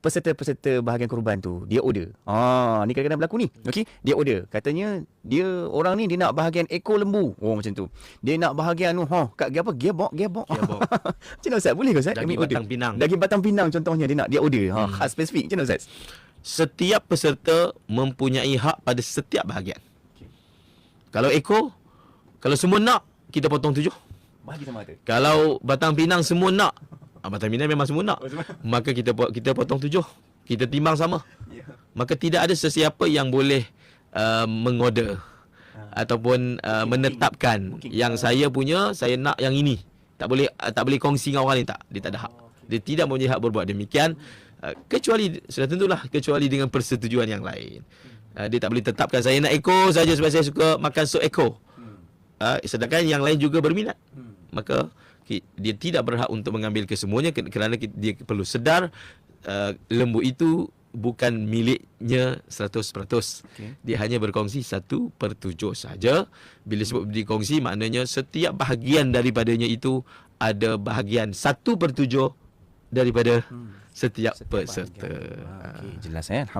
peserta-peserta bahagian korban tu dia order. Ah ni kadang-kadang berlaku ni. Okey, dia order. Katanya dia orang ni dia nak bahagian ekor lembu. Oh macam tu. Dia nak bahagian anu ha kat gear apa? Gearbox, gearbox. Gearbox. macam mana Ustaz? Boleh ke Ustaz? Daging Ambil order? batang pinang. Daging batang pinang contohnya dia nak dia order. Ha Hmm. khas spesifik. Macam mana Ustaz? Setiap peserta mempunyai hak pada setiap bahagian. Kalau ekor, kalau semua nak, kita potong tujuh. Bahagi sama. Kalau batang pinang semua nak, ah, batang pinang memang semua nak, Oh, semua. maka kita kita potong tujuh. Kita timbang sama. Ya. Maka tidak ada sesiapa yang boleh uh, mengorder ataupun uh, menetapkan yang saya punya, saya nak yang ini. Tak boleh uh, tak boleh kongsi dengan orang lain tak. Dia tak ada hak. Dia tidak mempunyai hak berbuat demikian uh, kecuali sudah tentulah kecuali dengan persetujuan yang lain. Uh, dia tak boleh tetapkan saya nak ekor saja sebab saya suka makan sup ekor. Uh, sedangkan yang lain juga berminat. Maka ki- dia tidak berhak untuk mengambil kesemuanya ke- kerana dia perlu sedar uh, lembu itu bukan miliknya 100%. Okey. Dia hanya berkongsi 1 per 7 saja. Bila sebut dikongsi maknanya setiap bahagian daripadanya itu ada bahagian 1 per 7 daripada setiap, Setiap peserta. bahagian. Ah, Okey, jelas eh. Alhamdulillah.